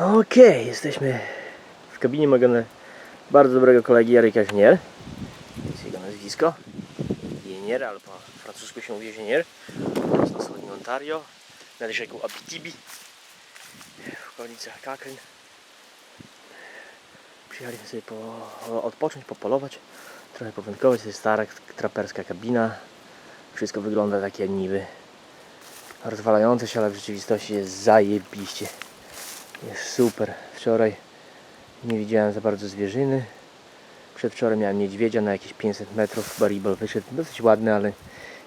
Okej, jesteśmy w kabinie mojego bardzo dobrego kolegi Jaryka Żnier. Jest jego nazwisko. Jenier, ale po francusku się mówi. To jest na wschodnim Ontario, nad rzeką Abitibi, w okolicach Cochrane. Przyjechaliśmy sobie po, odpocząć, popolować, trochę powędkować. To jest stara traperska kabina. Wszystko wygląda tak jak niby rozwalające się, ale w rzeczywistości jest zajebiście. Jest super. Wczoraj nie widziałem za bardzo zwierzyny. Przedwczoraj miałem niedźwiedzia na jakieś 500 metrów. Baribal wyszedł dosyć ładny, ale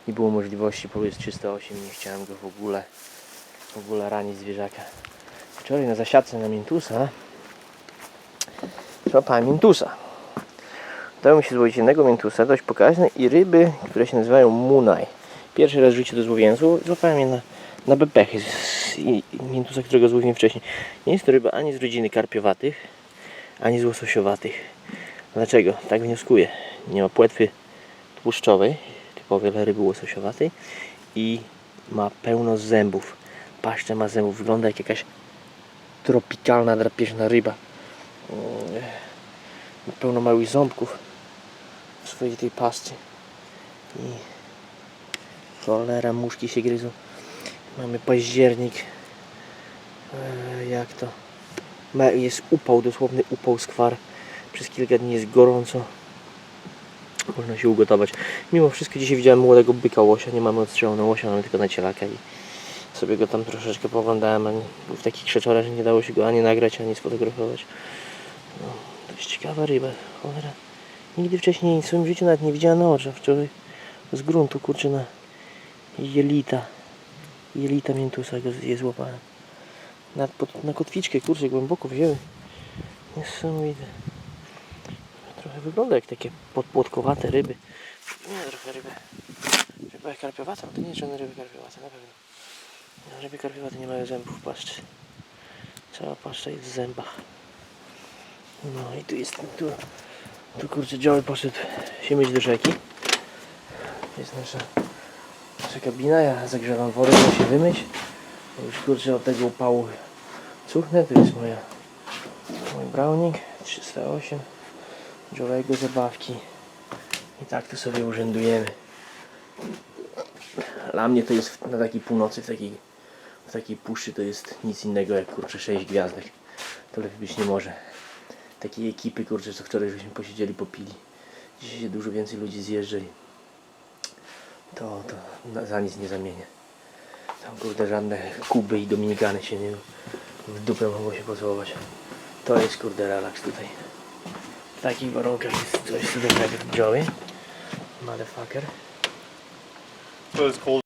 nie było możliwości. Polu jest 308 i nie chciałem go w ogóle w ogóle ranić zwierzaka. Wczoraj na zasiadce na Mintusa złapałem Mintusa. Udało mi się złowić jednego Mintusa, dość pokaźne i ryby, które się nazywają Munaj. Pierwszy raz w życiu do złowięzu złapałem je na, na bepechy i Mintusa, którego złowiłem wcześniej. Nie jest to ryba ani z rodziny karpiowatych, ani z łososiowatych. Dlaczego? Tak wnioskuję. Nie ma płetwy tłuszczowej, typowej dla ryby łososiowatej i ma pełno zębów. Paszcza ma zębów, wygląda jak jakaś tropikalna, drapieżna ryba. Mm, Ma pełno małych ząbków w swojej tej paszczy. I cholera, muszki się gryzą. Mamy październik. E, jak to? Jest upał, dosłowny upał skwar. Przez kilka dni jest gorąco. Można się ugotować. Mimo wszystko dzisiaj widziałem młodego byka łosia. Nie mamy odstrzału na łosia, mamy tylko na cielaka i sobie go tam troszeczkę pooglądałem. ale Był w takich krzeczorach, że nie dało się go ani nagrać, ani sfotografować. No, dość ciekawa ryba. Cholera. Nigdy wcześniej w swoim życiu nawet nie widziałem na oczach. Wczoraj z gruntu kurczę na jelita. Jelita miętusa je złapałem. Na, pod, na kotwiczkę, kurczę, głęboko wzięły. Niesamowite. Trochę wygląda jak takie podpłotkowate ryby. Nie, trochę ryby. Ryba karpiowata, to nie jest żadne ryby karpiowate, na pewno. No, ryby karpiowate nie mają zębów w paszczy. Cała paszcza jest w zębach. No i tu jest, tu, tu kurczę, Joey poszedł się myć do rzeki. Jest nasza, nasza kabina, ja zagrzewam wodę, żeby się wymyć. Już kurczę od tego upału cuchnę, to jest moja, mój browning 308. Joe'ego zabawki. I tak tu sobie urzędujemy. Dla mnie to jest na takiej północy, w takiej, w takiej puszczy to jest nic innego jak kurczę 6 gwiazdek. To lepiej być nie może. Takiej ekipy kurczę, co wczoraj żeśmy posiedzieli, popili. Dzisiaj się dużo więcej ludzi zjeżdża to, to na, za nic nie zamienię. Tam kurde żadne Kuby i Dominikany się nie w dupę mogło się pocałować. To jest kurde relaks tutaj. W takich warunkach jest coś cudownego. Joey. Motherfucker. So it's cold.